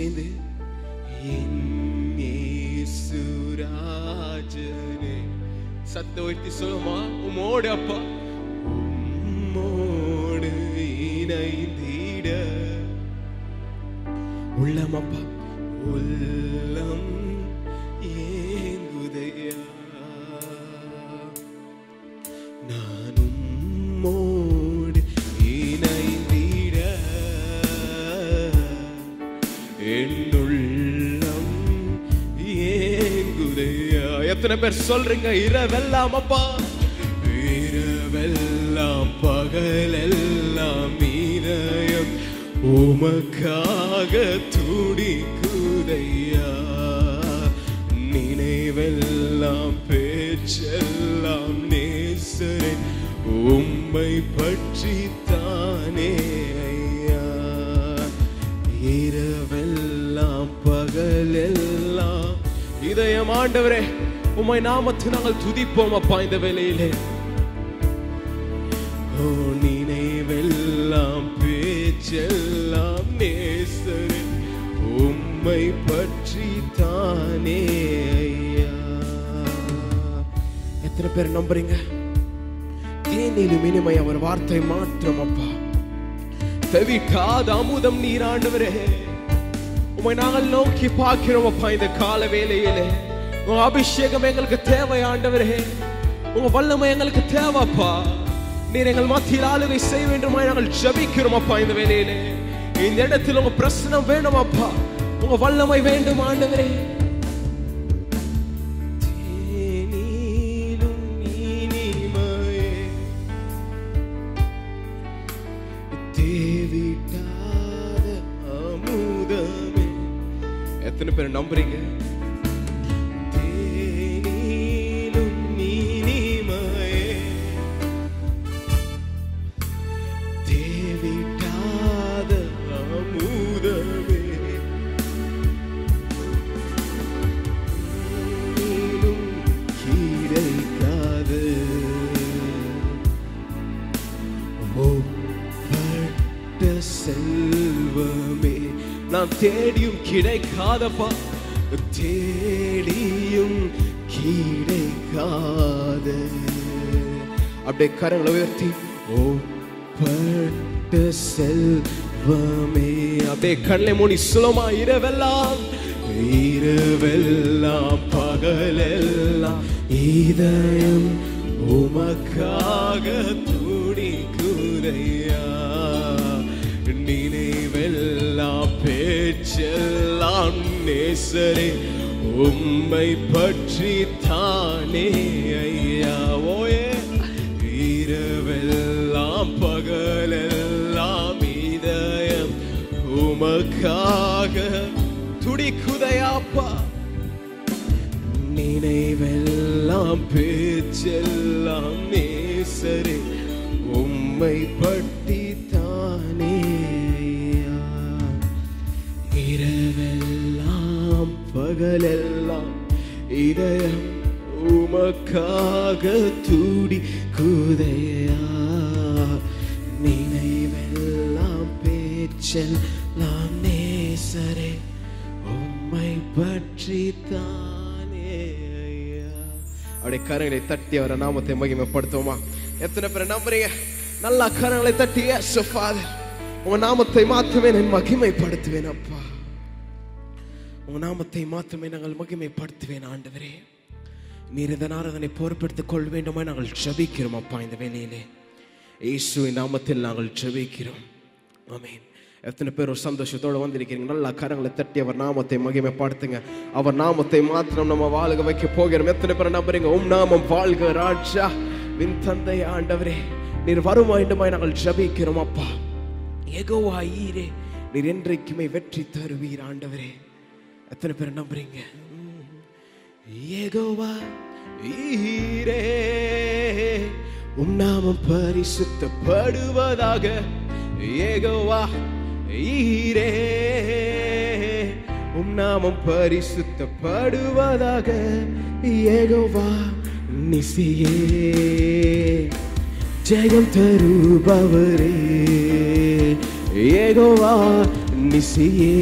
சேர்ந்து என் சத்த உயர்த்தி சொல்லுமா உமோடு அப்பா. உம்மோடு இணைந்திட. உள்ளம் அப்பா. பேர் சொல்றீங்க இரவெல்லாம் அப்பா. இரவெல்லாம் பகலெல்லாம் இதயம் உமக்காக துடிக்குதையா. நினைவெல்லாம் பேச்செல்லாம் நேசரே. உம்மை பற்றி தானே ஐயா. இரவெல்லாம் பகலெல்லாம் இதயம் ஆண்டவரே உமை நாமத்தை நாங்கள் துதிப்போம் அப்பா இந்த வேலையிலே ஓ நினைவெல்லாம் பேச்செல்லாம் நேசரே உம்மை பற்றி தானே எத்தனை பேர் நம்புறீங்க? தேனிலும் இனிமை அவர் வார்த்தை மாற்றம் அப்பா. தவிக்காத அமுதம் நீராண்டவரே உமை உம்மை நாங்கள் நோக்கி பார்க்கிறோம் அப்பா இந்த கால வேலையிலே உங்க அபிஷேகம் எங்களுக்கு தேவை ஆண்டவரே. உங்க வல்லமை எங்களுக்கு தேவைப்பா நீர் எங்கள் மத்தியில் ஆளுகை செய்ய வேண்டுமா நாங்கள் ஜபிக்கிறோம் அப்பா இந்த வேலையிலே இந்த இடத்தில் உங்க பிரசனம் வேணும் அப்பா. உங்க வல்லமை வேண்டும் ஆண்டவரே. தேடியும் கிடைக்காதப்பா. தேடியும் கிடைக்காத. அப்படியே கரங்களை உயர்த்தி ஒப்பற்ற செல்வமே. அப்படியே கண்ணை மூடி சுலமா இரவெல்லாம் இரவெல்லாம் பகலெல்லாம் இதயம் உமக்காக பேச்செல்லாம் நேசரே உம்மை பற்றி தானே ஐயா. ஓயே இரவெல்லாம் பகலெல்லாம் இதயம் உமக்காக துடிக்குதையாப்பா. நினைவெல்லாம் பேச்செல்லாம் நேசரே உம்மை பற்றி இரவெல்லாம் பகலெல்லாம் இதயம் உமக்காக தூடி குதையா? நினைவெல்லாம் பேச்சல் பேச்செல்லாம் நேசரே உம்மை பற்றி தானே அப்படியே கரங்களை தட்டி அவரை நாமத்தை மகிமைப்படுத்துவோமா? எத்தனை பேர் நம்புறீங்க? நல்லா கரங்களை தட்டி எஸ் ஃபாதர் உங்க நாமத்தை மாத்துவேன் என் மகிமைப்படுத்துவேன் அப்பா. உங்கள் நாமத்தை மாற்றுமே நாங்கள் மகிமைப்படுத்துவேன் ஆண்டவரே. நீர் இதனால் அதனை பொறுப்பெடுத்துக் கொள்ள வேண்டுமா நாங்கள் ஜபிக்கிறோம் அப்பா இந்த வேலையிலே இயேசுவின் நாமத்தில் நாங்கள் ஜபிக்கிறோம். ஆமென். எத்தனை பேர் ஒரு சந்தோஷத்தோடு வந்திருக்கிறீங்க? நல்லா கரங்களை தட்டி அவர் நாமத்தை மகிமைப்படுத்துங்க. அவர் நாமத்தை மாத்திரம் நம்ம வாழ்க வைக்க போகிறோம். எத்தனை பேர் நம்புறீங்க? உம் நாமம் வாழ்க ராஜா வின் தந்தை ஆண்டவரே. நீர் வரும் வேண்டுமாய் நாங்கள் ஜபிக்கிறோம் அப்பா. எகோவா ஈரே நீர் என்றைக்குமே வெற்றி தருவீர் ஆண்டவரே. எத்தனை பேர் நம்புறீங்க? ஏகோவா ஈரே உம் நாமம் பரிசுத்தப்படுவதாக. ஏகோவா ஈரே உம் நாமம் பரிசுத்தப்படுவதாக. ஏகோவா நிசியே ஜெயம் தருபவரே. ஏகோவா நிசியே.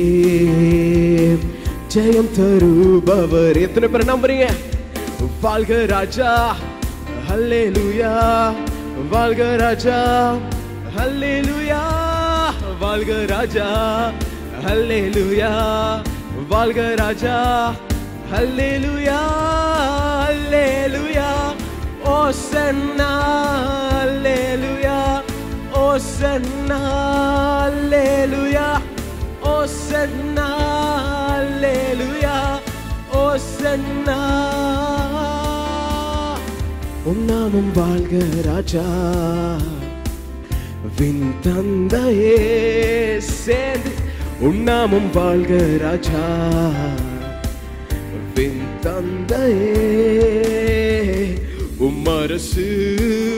ஜெயம் தருபவர். எத்தனை பேர் நம்புறீங்க? வாழ்க ராஜா ஹல்லே லூயா வாழ்க ராஜா ஹல்லே லூயா வாழ்க ராஜா ஹல்லே லூயா வாழ்க ராஜா ஹல்லே லூயா ஹல்லே லூயா ஓ சென்னா. நாமம் வாழ்க ராஜா. வின் தந்தையே சேர்ந்து உன் வாழ்க ராஜா. வின் தந்தையே உம்மரசு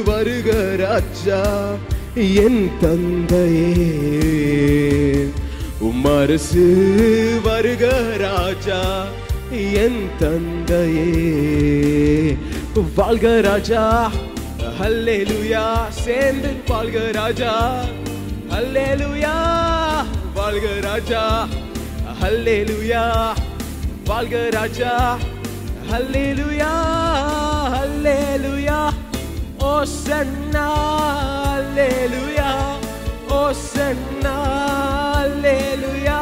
வருக ராஜா. என் தந்தையே உம்மரசு வருக ராஜா. என் தந்தையே வாழ்க ராஜா ஹல்லே லூயா சேர்ந்து வாழ்க ராஜா ஹல்லே லூயா வாழ்க ராஜா ஹல்லே லூயா வாழ்க ராஜா ஹல்லே லூயா ஹல்லே லூயா ஓ சன்னா ஹல்லே லூயா ஓ சன்னா ஹல்லே லூயா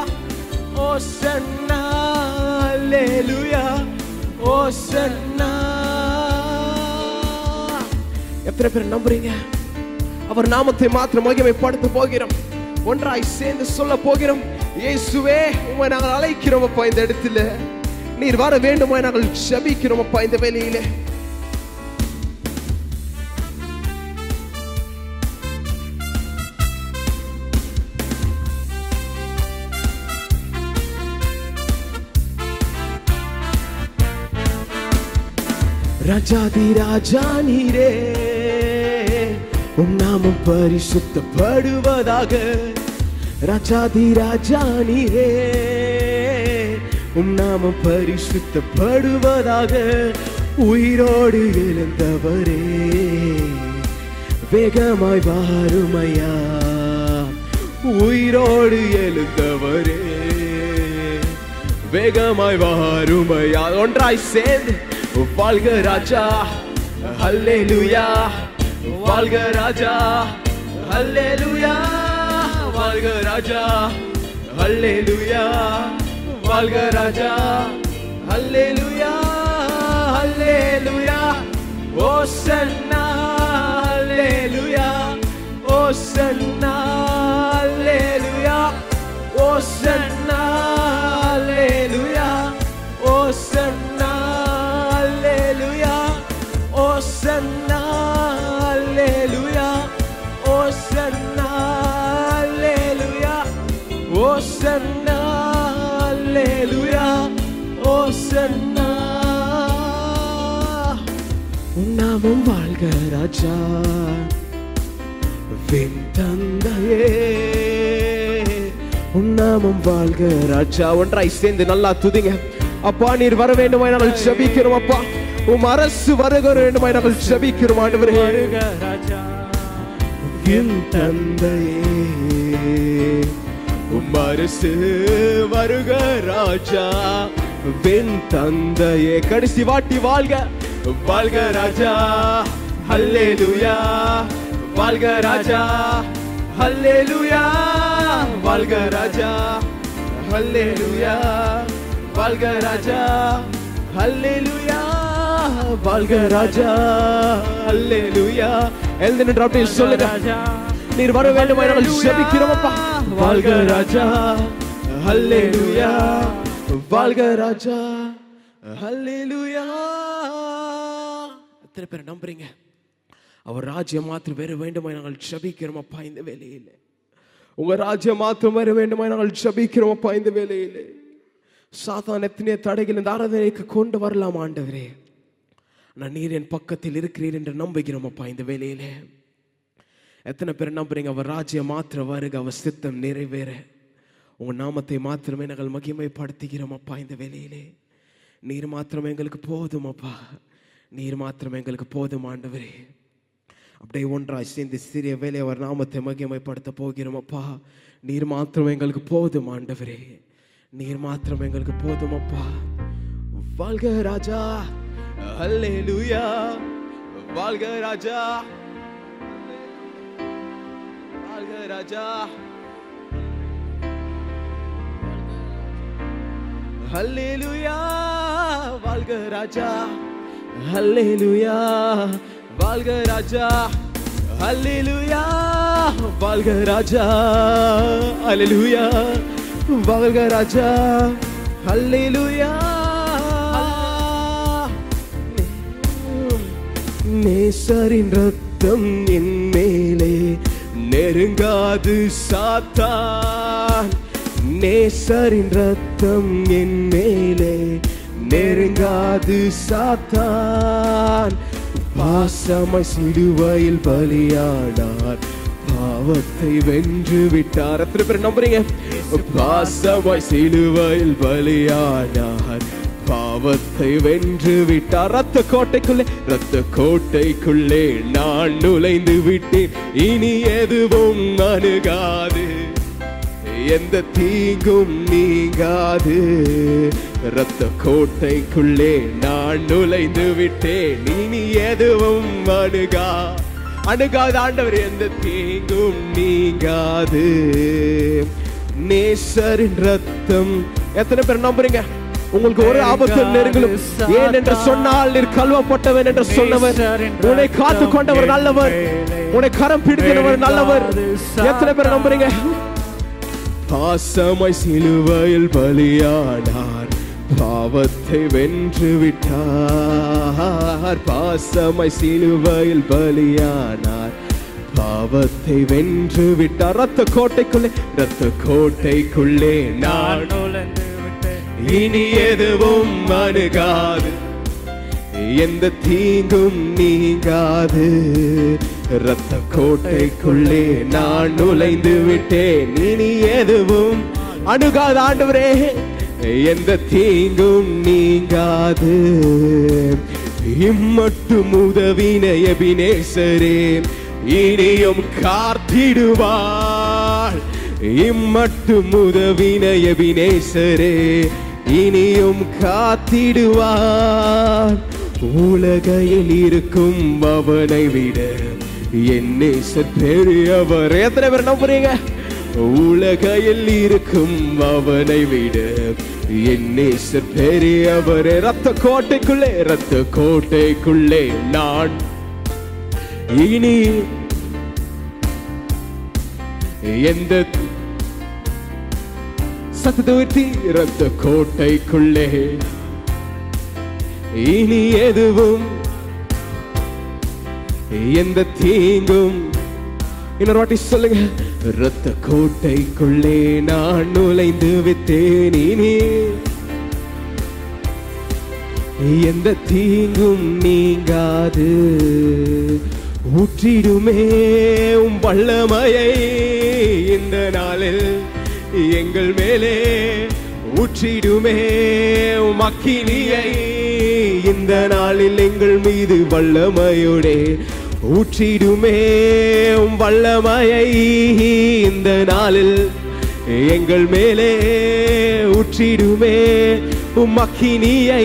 ஓ சன்னா ஹல்லே லூயா ஓ சன்னா எத்தனை பேர் நம்புறீங்க? அவர் நாமத்தை மாத்திரம் மகிமைப்படுத்த போகிறோம். ஒன்றாய் சேர்ந்து சொல்ல போகிறோம். இயேசுவே உம்மை நாங்கள் அழைக்கிறோம் அப்பா இந்த இடத்துல. நீர் வர வேண்டுமா நாங்கள் ஜபிக்கிறோம் அப்பா இந்த வேலையிலே ராஜாதி ராஜா நீரே உம் நாமம் பரிசுத்தப்படுவதாக. ராஜாதி ராஜா நீரே உம் நாமம் பரிசுத்தப்படுவதாக. உயிரோடு எழுந்தவரே வேகமாய் வாருமையா. உயிரோடு எழுந்தவரே வேகமாய் வாருமையா. ஒன்றாய் சேர்ந்து வாழ்க ராஜா. ஹல்லேலூயா. வாழ்க ராஜா ஹல்லேலூயா வாழ்க ராஜா ஹல்லேலூயா வாழ்க ராஜா ஹல்லேலூயா ஹல்லேலூயா ஓசன்னா ஹல்லேலூயா ஓசன்னா ஹல்லேலூயா ஓசன்னா நாமம் வாழ்க ராஜா. வின் தந்தையே உன் நாமம் வாழ்க ராஜா. ஒன்றாய் சேர்ந்து நல்லா துதிங்க. அப்பா நீர் வர வேண்டுமாய் நாங்கள் ஜெபிக்கிறோம் அப்பா. உம் அரசு வருக வேண்டுமாய் நாங்கள் ஜெபிக்கிறோம் ஆண்டவரே. ராஜா. தந்தையே உம் அரசு வருக ராஜா. வெண் தந்தையே கடைசி வாட்டி வாழ்க. வாழ்க ராஜா ஹல்லே லூயா வாழ்க ராஜா ஹல்லே லூயா வாழ்க ராஜா ஹல்லே லூயா வாழ்க ராஜா ஹல்லே லூயா வாழ்க ராஜா ஹல்லே லூயா எழுந்து நின்று சொல்லுங்க நீர் வர வேண்டும் நாங்கள் ஜெபிக்கிறோம்ப்பா வாழ்க ராஜா ஹல்லே லூயா வாழ்க ராஜா ஹல்லே எத்தனை பேர் நம்புறீங்க? அவர் ராஜ்யம் மாத்திரம் வேற வேண்டுமா நாங்கள் ஜெபிக்கிறோம் அப்பா இந்த வேலையிலே உங்க ராஜ்யம் மாத்திரம் வர வேண்டுமா நாங்கள் ஜெபிக்கிறோம் அப்பா இந்த வேலையிலே சாத்தான் எத்தனை தடைகள் இந்த ஆராதனைக்கு கொண்டு வரலாம் ஆண்டவரே. நான் நீர் என் பக்கத்தில் இருக்கிறீர் என்று நம்புகிறோம் அப்பா இந்த வேலையிலே எத்தனை பேர் நம்புறீங்க? அவர் ராஜ்யம் மாத்திர வருக அவர் சித்தம் நிறைவேற. உங்க நாமத்தை மாத்திரமே நாங்கள் மகிமைப்படுத்துகிறோம் அப்பா இந்த வேலையிலே நீர் மாத்திரம் எங்களுக்கு போதும் அப்பா. நீர் மாத்திரம் எங்களுக்கு போதும் ஆண்டவரே. அப்படியே ஒன்றாய் சேர்ந்து சிறிய வேலை அவர் நாமத்தை மகிமைப்படுத்த போகிறோம் அப்பா. நீர் மாத்திரம் எங்களுக்கு போதும் ஆண்டவரே. நீர் மாத்திரம் எங்களுக்கு போதும் அப்பா. வாழ்க ராஜா. அல்லே லூயா வாழ்க ராஜா. வாழ்க ராஜா. ஹல்லேலூயா. வாழ்க ராஜா. ஹல்லேலூயா வாழ்க ராஜா. ஹல்லேலூயா வாழ்க ராஜா. ஹல்லேலூயா வாழ்க ராஜா. ஹல்லேலூயா நேசரின் ரத்தம் என் மேலே நெருங்காது சாத்தான். நேசரின் ரத்தம் என் மேலே நெருங்காது சாத்தான். பாசமாய் சிலுவையில் பலியானார். பாவத்தை வென்று விட்டார். எத்தனை பேர் நம்புறீங்க? பாசமாய் சிலுவையில் பலியானார். பாவத்தை வென்று விட்டார். ரத்த கோட்டைக்குள்ளே ரத்த கோட்டைக்குள்ளே நான் நுழைந்து விட்டேன். இனி எதுவும் அணுகாது. எந்த தீங்கும் நீங்காது. ரத்த கோட்டைக்குள்ளே நான் நுழைந்து விட்டேன். இனி எதுவும் அணுகா அணுகாது ஆண்டவர் எந்த தீங்கும் நீங்காது. நேசரின் ரத்தம் எத்தனை பேர் நம்புறீங்க? உங்களுக்கு ஒரு ஆபத்து நெருங்கலும். ஏன் என்று சொன்னால் நீர் கல்வப்பட்டவன் என்று சொன்னவர். உன்னை காத்து கொண்டவர் நல்லவர். உன்னை கரம் பிடித்தவர் நல்லவர். எத்தனை பேர் நம்புறீங்க? பாசமாய் சிலுவையில் பலியானார். பாவத்தை வென்று விட்டார். பாசமாய் சிலுவையில் பலியானார். பாவத்தை வென்று விட்டார். ரத்த கோட்டைக்குள்ளே ரத்த கோட்டைக்குள்ளே நான் நுழைந்து விட்டேன் இனி எதுவும் அணுகாது. எந்த தீங்கும் நீங்காது. இரத்த கோட்டைக்குள்ளே நான் நுழைந்து விட்டேன். இனி எதுவும் அணுகாத ஆண்டவரே எந்த தீங்கும் நீங்காது. இம்மட்டும் உதவின எபினேசரே இனியும் காத்திடுவாள். இம்மட்டும் உதவின எபினேசரே இனியும் காத்திடுவார் உலகையில் இருக்கும் அவனை விட என் நேசர் பெரியவர் எத்தனை பேர் நம்புறீங்க உலகையில் இருக்கும் அவனை விட என் நேசர் பெரியவர் ரத்த கோட்டைக்குள்ளே ரத்த கோட்டைக்குள்ளே நான். இனி எந்த சத்துவத்தி ரத்த கோட்டைக்குள்ளே? இனி எதுவும் எந்த தீங்கும்? இன்னொரு வாட்டி சொல்லுங்க. ரத்த கோட்டைக்குள்ளே நான் நுழைந்து விட்டேன் இனி. எந்த தீங்கும் நீங்காது. ஊற்றிடுமே உம் வல்லமையை. இந்த நாளில் எங்கள் மேலே ஊற்றிடுமே உம் அக்கினியை. இந்த நாளில் எங்கள் மீது வல்லமையுடே ஊற்றிடுமே வல்லமையை இந்த நாளில். எங்கள் மேலே ஊற்றிடுமே உம்மக்கினியை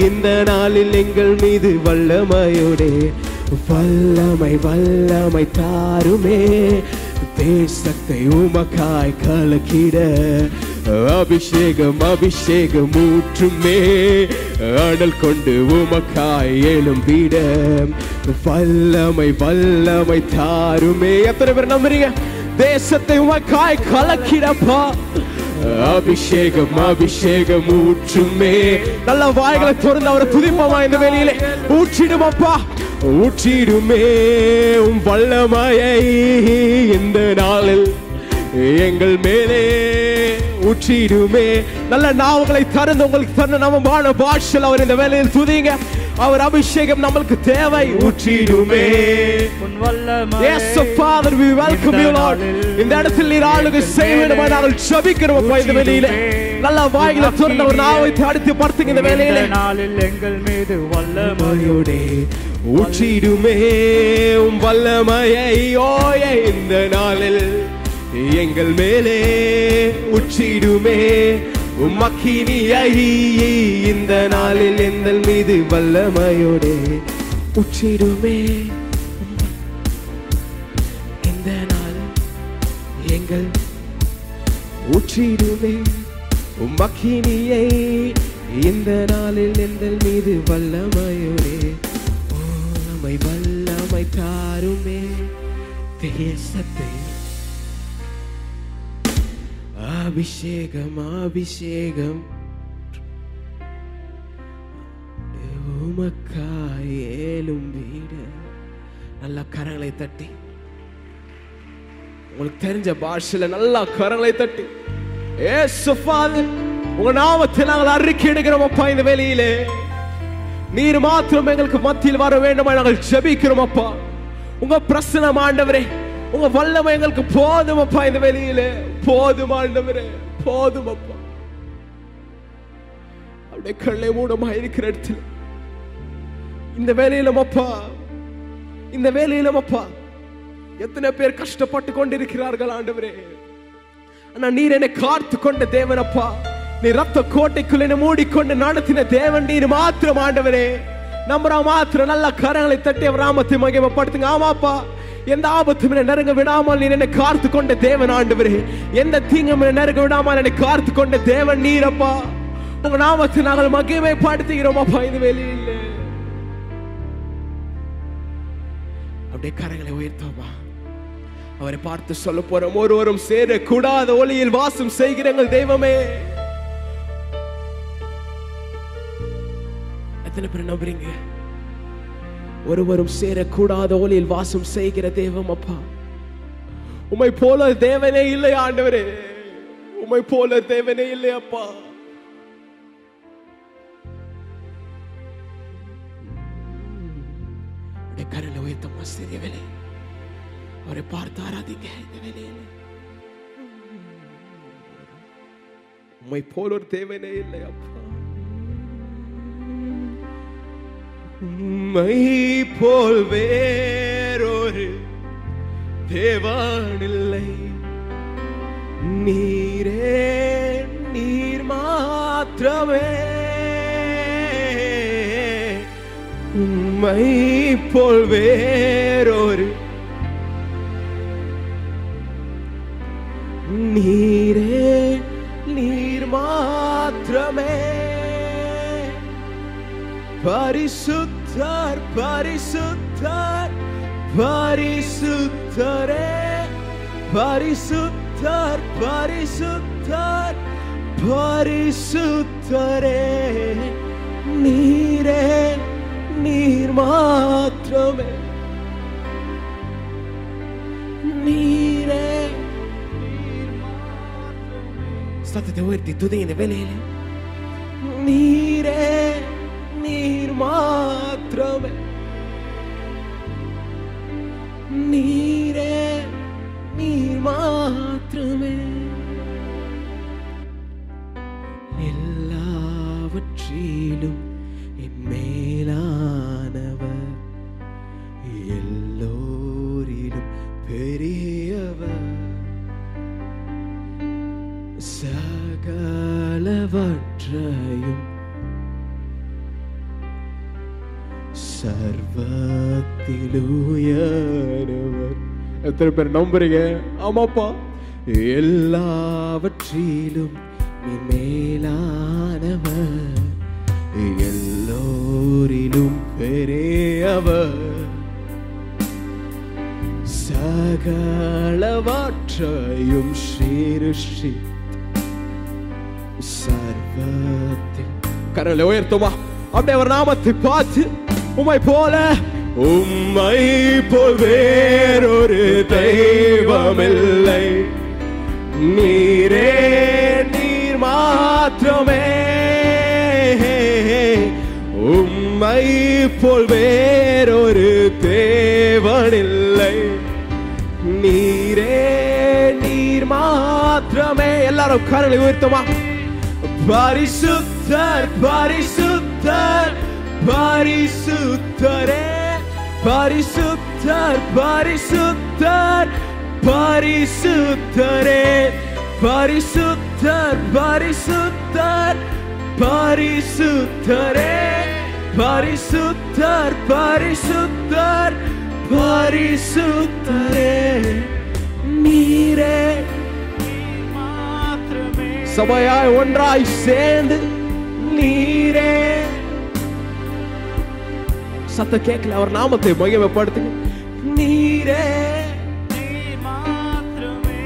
இந்த நாளில் எங்கள் மீது வல்லமையுடே. வல்லமை வல்லமை தாருமே. தேசத்தை உமக்காய் கலக்கிட அபிஷேகம் அபிஷேகம் ஊற்றுமே. அடல் கொண்டு உமக்காய் எழும்பிட வல்லமை வல்லமை தாருமே. எத்தனை பேர் நம்புறீங்க? தேசத்தை உமக்காய் கலக்கிடப்பா அபிஷேகம் அபிஷேகம் ஊற்றுமே. நல்ல வாய்களை திறந்து அவரை துதிப்போமா இந்த வேலையிலே ஊற்றிடும் அப்பா ஊற்றிடுமே. உம் வல்லமையை இந்த நாளில் எங்கள் மேலே. ஊற்றிடுமே. நல்ல நாவங்களை திறந்து உங்களுக்கு தந்த நம்ம பாஷல் அவர் இந்த வேலையில் துதிங்க. அவர் அபிஷேகம் நம்மளுக்கு தேவை. ஊற்றிடுமே. உன் வல்லமை Yes, so Father, we welcome you, Lord. இந்த இடத்தில் நீர் ஆளுகை செய்ய வேண்டும் நாங்கள் ஜபிக்கிறோம் அப்பா இந்த வெளியில. நல்ல வாயில திறந்த ஒரு நாவை தடுத்து படுத்துங்க இந்த வேலையில நாளில் எங்கள் மீது வல்லமையுடே ஊற்றிடுமே. உம் வல்லமையை ஓய இந்த நாளில். எங்கள் மேலே உச்சிடுமே உம் மக்கினியை இந்த நாளில் எங்கள் மீது வல்லமையோடே. உச்சிடுமே இந்த நாள் எங்கள் உச்சிடுமே உம்மக்கினியை இந்த நாளில் எங்கள் மீது வல்லமையோடே. ஓ நம்மை வல்லமை தாருமே. தேசத்தை அபிஷேகம் அபிஷேகம். உமக்காய் ஏலும் வீடு. நல்லா கரங்களை தட்டி. உங்களுக்கு தெரிஞ்ச பாஷையில நல்லா கரங்களை தட்டி. ஏ ஃபாதர் உங்க நாமத்தை நாங்கள் அறிக்கை எடுக்கிறோம் அப்பா இந்த வேலையிலே நீர் மாத்திரம் எங்களுக்கு மத்தியில் வர வேண்டுமா நாங்கள் ஜபிக்கிறோம் அப்பா. உங்க பிரசனம் ஆண்டவரே உங்க வல்லமை எங்களுக்கு போதும் அப்பா இந்த வெளியிலே. போதும் ஆண்டவரே போதும் அப்பா. அப்படியே கள்ளை மூடமா இருக்கிற இடத்துல. இந்த வேலையிலும் அப்பா இந்த வேலையிலும் அப்பா எத்தனை பேர் கஷ்டப்பட்டு கொண்டிருக்கிறார்கள் ஆண்டவரே. ஆனா நீர் என்னை காத்து கொண்ட தேவன் அப்பா. நீ ரத்த கோட்டைக்குள்ள என்னை மூடிக்கொண்டு நடத்தின தேவன் நீர் மாத்திரம் ஆண்டவரே. நம்புறா மாத்திரம் நல்ல கரங்களை தட்டி ராமத்தை மகிமப்படுத்துங்க. ஆமாப்பா எந்த ஆபத்தும் என்னை நெருங்க விடாமல் நீர் என்னை காத்து கொண்ட தேவன் ஆண்டவரே. எந்த தீங்கும் என்னை நெருங்க விடாமல் என்னை காத்து கொண்ட தேவன் நீரப்பா உங்க நாமத்தை நாங்கள் மகிமைப்படுத்துகிறோம் அப்பா இது வெளியில் அப்படியே கரங்களை உயர்த்தோமா அவரை பார்த்து சொல்ல போறோம் ஒருவரும் சேர கூடாத ஒளியில் வாசம் செய்கிறங்கள் தெய்வமே. எத்தனை பேர் நம்புறீங்க? ஒருவரும் சேரக்கூடாத ஒளியில் வாசம் செய்கிற தேவம் அப்பா. உமை போல தேவனே இல்லை ஆண்டவரே. உமை போல தேவனே இல்லை அப்பா. அப்படியே கரலை உயர்த்தமா சிறிய வேலை அவரை பார்த்து ஆராதிங்க இந்த வேலையில உம்மை போல ஒரு தேவனே இல்லை அப்பா. உம்மை போல் வேறொரு தேவானில்லை. நீரே நீர் மாத்திரமே. உம்மை போல் வேறொரு நீரே நீர் மாத்திரமே. பரிசுத்தர் பரிசுத்தர் பரிசுத்தரே பரிசுத்தர் பரிசுத்தர் பரிசுத்தரே நீரே நீர் மாத்திரமே நீரே சத்தத்தை உயர்த்தி துதி இந்த வேலையில நீரே நீர் மாத்திரமே நீரே நீர் மாத்திரமே எத்தனை பேர் நம்புறீங்க. ஆமாப்பா. எல்லாவற்றிலும் நீ மேலானவர். எல்லோரிலும் பெரியவர் சகலவற்றையும் சீருஷி சர்வத்தில் கரலை உயர்த்துமா. அப்படியே அவர் நாமத்தை பார்த்து உமை போல உம்மை போல் வேறொரு தெய்வமில்லை. நீரே நீர் மாற்றமே உம்மை போல் வேறொரு தேவனில்லை. நீரே நீர் மாத்திரமே. எல்லாரும் கரங்களை உயர்த்தமா. பரிசுத்தர் பரிசுத்தர் பரிசுத்தரே. பரிசுத்தர் பரிசுத்தர் பரிசுத்தரே. பரிசுத்தர் பரிசுத்தர் பரிசுத்தரே. பரிசுத்தர் பரிசுத்தர் பரிசுத்தரே. நீரே சபையாய் ஒன்றாய் சேர்ந்து நீரே. சத்த கேட்கல அவர் நாமத்தை மகிமைப்படுத்துங்க நீரே. மாத்திரமே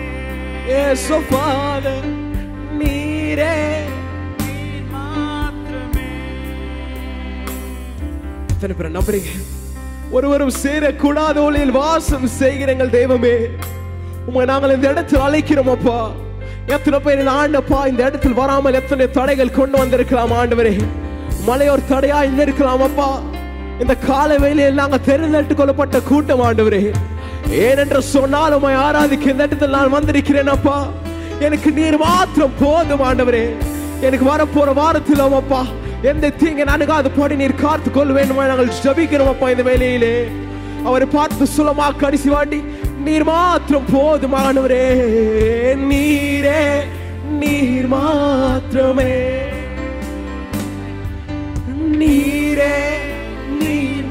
நீரே. எத்தனை பேர் நம்புறீங்க? ஒருவரும் சேரக்கூடாத ஒளியில் வாசம் செய்கிறங்கள் தெய்வமே. உங்க நாங்கள் இந்த இடத்தில் அழைக்கிறோம் அப்பா. எத்தனை பேர் ஆண்டப்பா இந்த இடத்தில் வராமல் எத்தனை தடைகள் கொண்டு வந்திருக்கலாம் ஆண்டவரே. மலையோர் தடையா இருந்திருக்கலாம் அப்பா. இந்த கால வேலையில் நாங்கள் தெரிந்தெடுத்து கொள்ளப்பட்ட கூட்டம் ஆண்டவரே. ஏனென்று சொன்னால் உம்மை ஆராதிக்க இந்த இடத்தில் நான் வந்திருக்கிறேன் அப்பா. எனக்கு நீர் மாத்திரம் போதும் ஆண்டவரே. எனக்கு வரப்போற வாரத்தில் அப்பா. எந்த தீங்க அணுகாது போடி நீர் காத்து கொள்ள வேண்டுமா நாங்கள் ஜபிக்கிறோம் அப்பா இந்த வேலையிலே அவரை பார்த்து சுலமா கடைசி வாட்டி நீர் மாத்திரம் போதுமானவரே நீரே நீர் மாத்திரமே. நீரே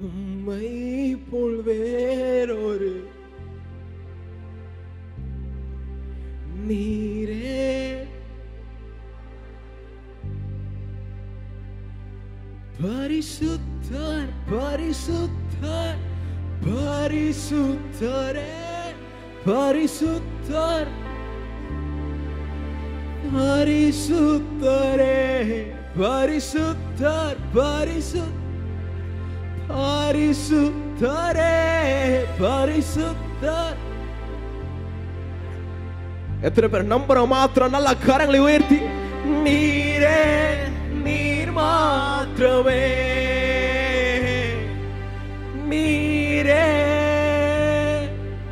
உம்மை போல் வேறொரு நீரே பரிசுத்தர் பரிசுத்தர் பரிசுத்தரே பரிசுத்தர் பரிசுத்தரே பரிசுத்தர் பரிசுத்த பரிசுத்தரே பரிசுத்தர். எத்தனை பேர் நம்புறோம்? மாத்திரம் நல்லா கரங்களை உயர்த்தி. நீரே நீர் மாத்திரமே. நீரே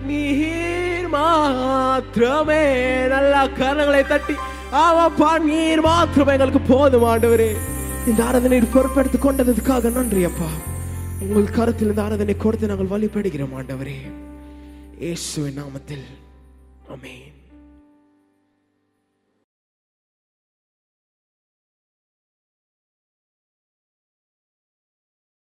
நீர் மாத்திரமே. நல்லா கரங்களை தட்டி. ஆமாப்பா நீர் மாத்திரமே. எங்களுக்கு போதும் ஆண்டவரே. இந்த ஆராதனை பொறுப்பெடுத்து கொண்டதுக்காக நன்றி அப்பா. உங்கள் கருத்தில் இந்த ஆராதனை கொடுத்து நாங்கள் வழிபடுகிறோம் ஆண்டவரே. இயேசுவின் நாமத்தில். அமே